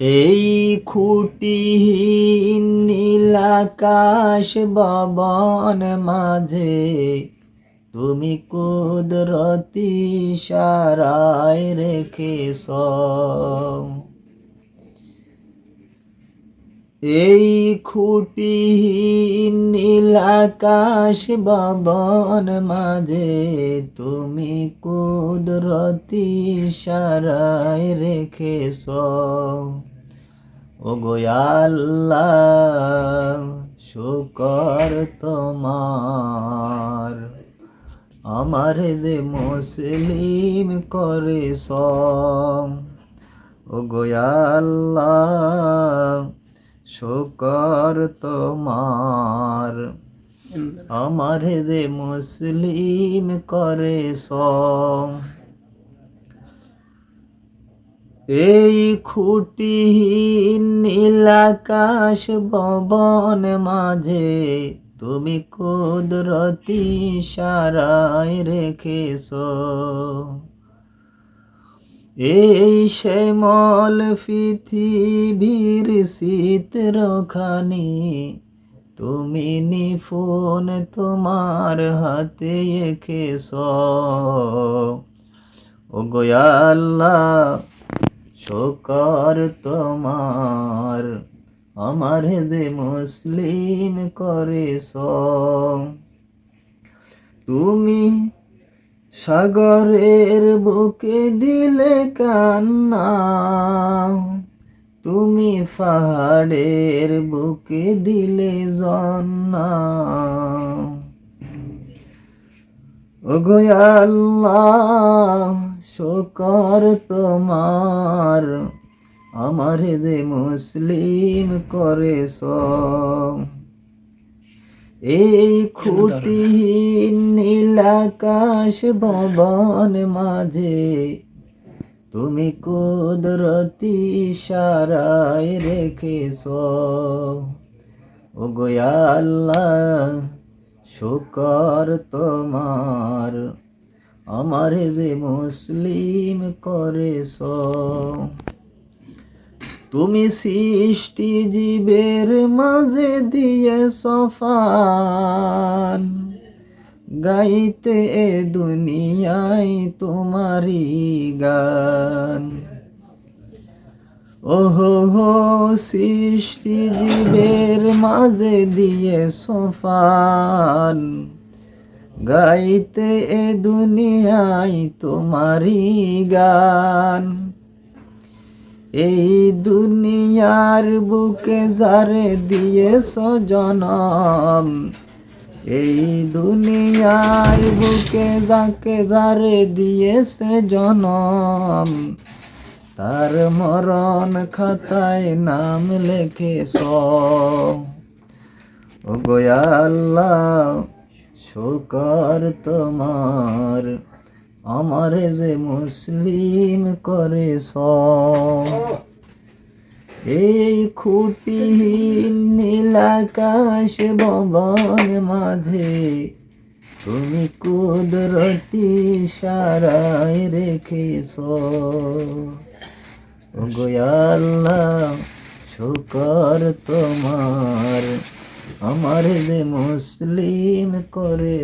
এই খুঁটি নীলাকাশ ববন মাঝে তুমি কুদরতি সারায় রেখেছ। এই খুঁটি নীলাকাশ ববন মাঝে তুমি কুদরতি সারায় রেখেছ। ও গোয়াল্লাহ শুকর তোমার। আমার যে মুসলিম করে ও গোয়াল্লাহ শুকর তোমার। আমার যে মুসলিম করে এই খুঁটি নীলাকাশ ভবন মাঝে তুমি কুদরতি সারায় রেখেছ। এই শ্যামল পৃথিবীর চিত্রখানি তুমি নিফুন তোমার হাতে এঁকেছ। ও গোয়াল্লাহ শোকর তোমার, আমার যে মুসলিম করেছ তুমি সাগরের বুকে দিলে কান্না, তুমি পাহাড়ের বুকে দিলে জন্না। ও গোয়াল্লাহ শোকর তোমার আমার যে মুসলিম করেছ এই খুঁটি নীলাকাশ ভবন মাঝে তুমি কুদরতি সারায় রেখেছ। ও গোয়াল্লাহ শুকর তোমার আমার যে মুসলিম করেছ। তুমি সৃষ্টি জীবের মাঝে দিয়ে সফান। গাইতে এ দুনিয়ায় তোমারি গান। ওহো হো, সৃষ্টি জীবের মাঝে দিয়ে সফান। গাইতে এ দুনিয়ায় তোমারি গান। এই দুনিয়ার বুকে যারে দিয়েছ জনম, এই দুনিয়ার বুকে যাকে যারে দিয়েছে জনম, তার মরণ খাতায় নাম লেখেছ। ও গোয়াল্লাহ শুকর তোমার, আমার যে মুসলিম করে এই খুঁটি নীলাকাশ ভবন মাঝে, তুমি কুদরতি সারায় রেখেছ। গোয়াল্লাহ শুকর তোমার। আমার যে মুসলিম করে